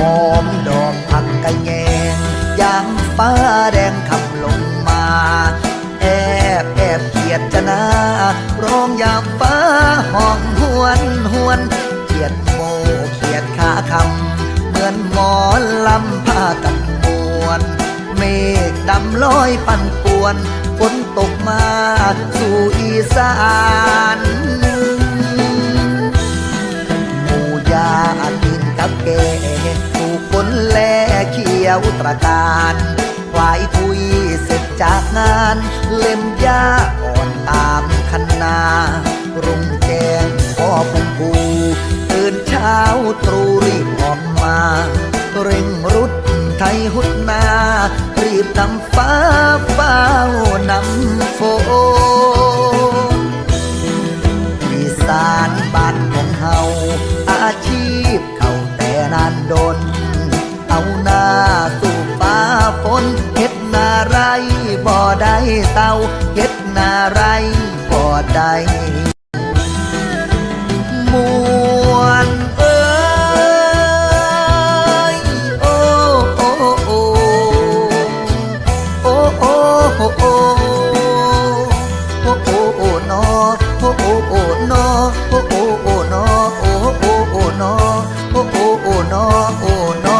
หอมดอกผักกะแยงยามฟ้าแดงขับลงมา แอบแอบเกียดจะนาร้องยามฟ้าห้องหวนหวนเกียดโมเกียดขาคำเหมือนหมอนลำผ้ากันมวนเมฆดำลอยปั่นป่วนฝนตกมาสู่อีสาน ยวตระการควายทุยเสร็จจากงาน เล่มยาอ่อนตามคันนา รุ่งแจ้งพ่อพุ่งผูตื่นเช้าตรูรีบออกมา เร่งรุดไทยหุดนา รีบนำฟ้าเฝ้านำฝนอีสานบ้านของเฮาอาชี บ่ได้เศร้าเก็ดนาไรบ่ได้มวนเอ้ยโอ้โอ้โอ้โอ้โอ้โอ้โอ้โอ้โอ้นอโอ้โอ้โอ้นอโอ้โอ้โอ้นอโอ้โอ้โอ้นอโอ้โอ้โอ้นอโอ้นอ